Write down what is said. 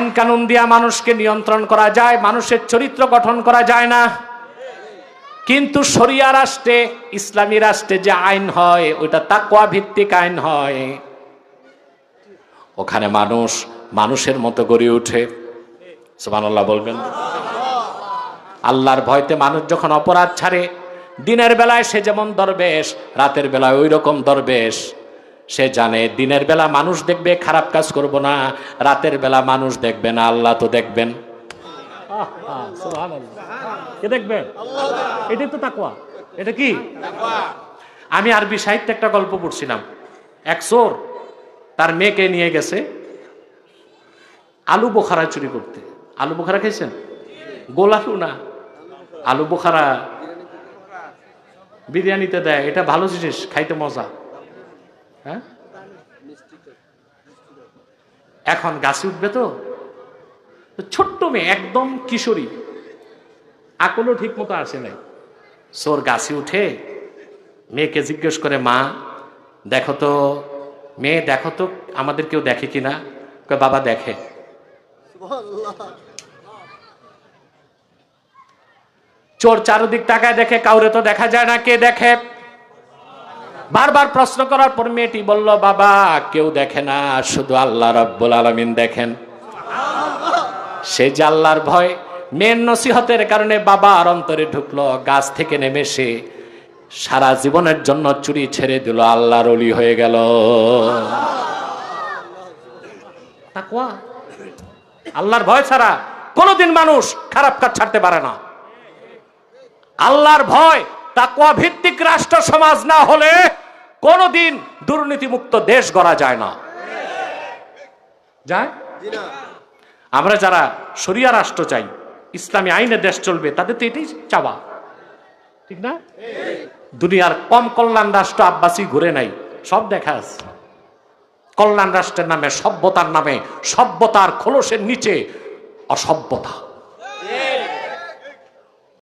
আইন কানুন দিয়া মানুষকে নিয়ন্ত্রণ করা যায়, মানুষের চরিত্র গঠন করা যায় না। কিন্তু শরিয়া রাষ্ট্রে, ইসলামী রাষ্ট্রে যে আইন হয়, ওইটা তাকওয়া ভিত্তিক আইন হয়। ওখানে মানুষ মানুষের মতো গড়ে ওঠে। সুবহানাল্লাহ বলবেন? আল্লাহর ভয়তে মানুষ যখন অপরাধ ছাড়ে, দিনের বেলায় সে যেমন দরবেশ, রাতের বেলায় ওই রকম দরবেশ। সে জানে দিনের বেলা মানুষ দেখবে খারাপ কাজ করব না রাতের বেলা মানুষ দেখবে না আল্লাহ তো দেখবেন। কে দেখবেন এটাই তো তাকুয়া এটা কি? আমি আরবি সাহিত্যে একটা গল্প পড়ছিলাম। এক চোর তার মেয়েকে নিয়ে গেছে আলু বোখারা চুরি করতে। আলু বোখারা খেয়েছেন গোল আলু না? আলু বোখারা বিরিয়ানিতে দেয় এটা ভালো জিনিস খাইতে মজা। হ্যাঁ? এখন গাছে উঠবে তো? ছোট্ট মেয়ে, একদম কিশোরী। আকলও ঠিক মতো আসে নাই। সোর গাছে উঠে মেয়েকে জিজ্ঞেস করে, মা, দেখো তো, মেয়ে দেখো তো, আমাদের কেউ দেখে কিনা বাবা দেখে। চোর চারদিক তাকায় দেখে, কাউরে তো দেখা যায় না, কে দেখে? বারবার প্রশ্ন করার পর মেয়েটি বলল, বাবা, কেউ দেখে না, শুধু আল্লাহ রব্বুল আলমিন দেখেন। সে যে আল্লাহর ভয়, মেয়ের নসিহতের কারণে বাবা আর অন্তরে ঢুকলো, গাছ থেকে নেমে সে সারা জীবনের জন্য চুরি ছেড়ে দিল, আল্লাহর অলি হয়ে গেল। আল্লাহর ভয় ছাড়া কোনোদিন মানুষ খারাপ কাজ ছাড়তে পারে না। আল্লাহর ভয় তাকওয়া ভিত্তিক রাষ্ট্র সমাজ না হলে কোনোদিন দুর্নীতিমুক্ত দেশ গড়া যায় না। যায়? আমরা যারা শরিয়া রাষ্ট্র চাই, ইসলামী আইনে দেশ চলবে, তাদের তো এটাই চাওয়া। ঠিক না? দুনিয়ার কম কল্যাণ রাষ্ট্র আব্বাসী ঘুরে নাই, সব দেখা আছে। কল্যাণ রাষ্ট্রের নামে সভ্যতার নামে, সভ্যতার খোলসের নিচে অসভ্যতা।